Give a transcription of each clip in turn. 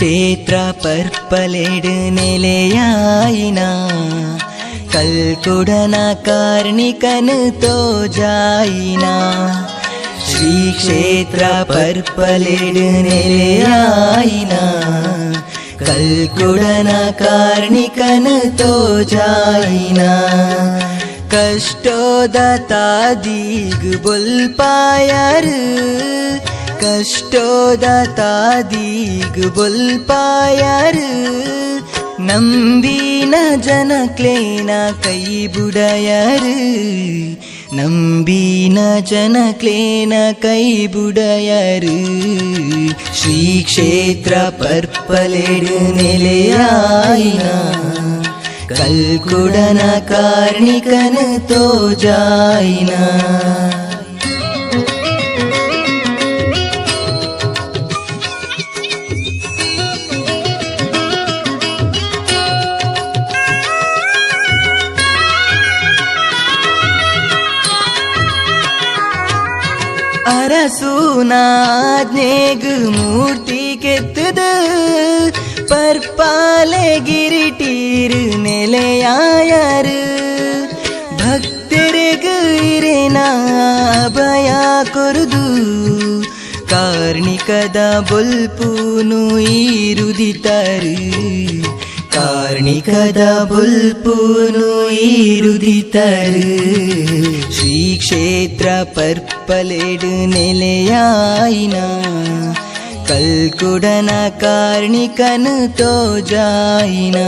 ക്ഷേത്ര പർപ്പലെട് നിലയായിന കൽക്കുടന കാർണികന് തോജായിന ശ്രീ ക്ഷേത്ര പർപ്പലെട് നിലയായിന കൽക്കുടന കാർണികന് തോജായിന കഷ്ടോദതാ ദീഗ് ബുൽപായർ ಕಷ್ಟೋದ ತಾದೀಗ ಬೊಲ್ಪಾಯರು ನಂಬೀನ ಜನ கஷ்டோததாதீகு பொல்பாயாரு நம்பின ஜனக்லேனா கைபுடையாரு நம்பின ஜனக்லேன கைபுடையாரு ಶ್ರೀ ಕ್ಷೇತ್ರ பற்பலேடு நிலையாயினா ಕಲ್ಕುಡನ ಕಾರ್ಣಿಕನ ತೋಜಾಯಿನ ಕಲ್ಕುಡನ ಕಾರ್ಣಿಕನು ತೋಜಾಯಿನ அரசூனாஜ்னேகு மூர்த்தி கெத்துது பற்பாலே கிரிட்டீரு நிலையாயாரு ಭಕ್ತರಿಗೂ ಇರೇನ ಭಯ ಕೊರುದು ಕಾರ್ಣಿಕದ ಬೊಲ್ಪೂನು மணிகத புல்புனு ஈருதித்தரு ஸ்ரீ க்ஷேத்திர பற்பலேடு நிலையாயினா கல்குடன கார்ணிகனு தோஜாயினா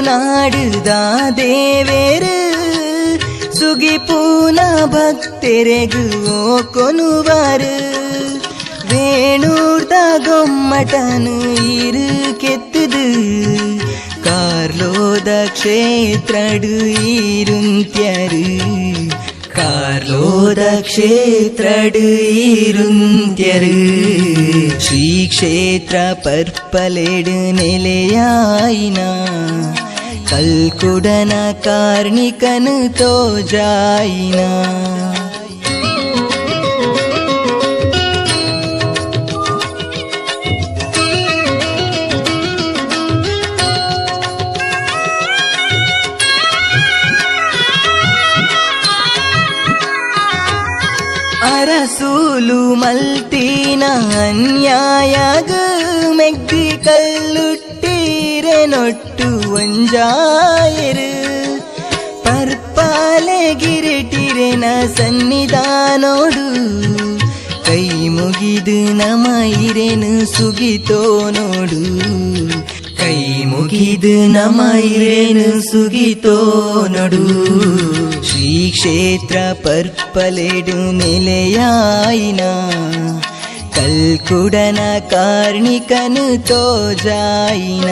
ತುಳುನಾಡುದ ದೇವೇರು ಸುಗಿಪೂನ ಭಕ್ತೆರೆಗು ಕೊನುವರು ವೇಣೂರ್ದ ಗೊಮ್ಮಟನು ಇರು ಕೆತ್ತದು ಕಾರ್ಲೋದ ಕ್ಷೇತ್ರಡು ಈರುಂತ್ಯರು ಕಾರ್ಲೋದ ಕ್ಷೇತ್ರಡು ಈರುಂತ್ಯರು ಶ್ರೀ ಕ್ಷೇತ್ರ ಪರ್ಪಲೆಡು ನೆಲೆಯಾಯಿನ ಕಲ್ಕುಡನ ಕಾರ್ಣಿಕನು ತೋಜಾಯಿನ ಅರಸೂಲು ಮಲ್ತಿನ ಅನ್ಯಾಯಗ ಮೆಗ್ಗಿ ಕಲ್ಲುಟ್ಟೀರೆ பயனொட்டு ஒன்றாயிரு பற்பாலே கிரட்டிரேன சன்னிதானோடு கை முகிது நமாயிரேனு சுகித்தோனோடு ಕೈ ಮುಗಿದು ನಮ ಇರೇನು ಸುಗಿತೋ ನಡು ಶ್ರೀ ಕ್ಷೇತ್ರ ಪರ್ಪಲೆಡು ನೆಲೆಯಾಯಿನ. ಕಲ್ಕುಡನ ಕಾರ್ಣಿಕನು ತೋಜಾಯಿನ.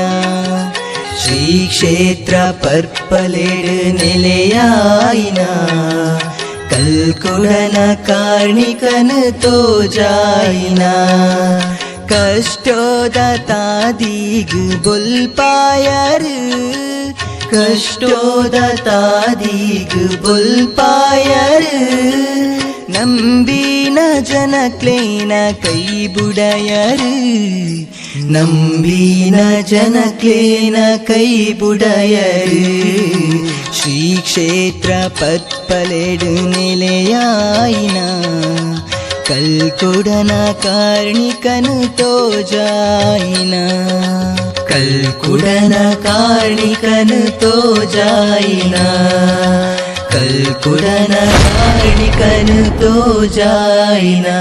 ஸ்ரீக்ஷேத்திர பற்பலேடு श्रीक्षेत्र पर्पलेडनिलयायिना कल्कुळन कार्णिकनतोजायिना कष्टोदतादिग बुल्पायर् कष्टोदतादिग बुल्पायर् नम्बीन जनक्लीन கைபுடையரு நம்பின ஜனக்லேன கைபுடையரு ஸ்ரீக்ஷேத்திர பத்பலேடு நிலையாயினா கல்குடன கார்ணிகனு தோஜாயினா கல்குடன கார்ணிகனு தோஜாயினா கல்குடன கார்ணிகனு தோஜாயினா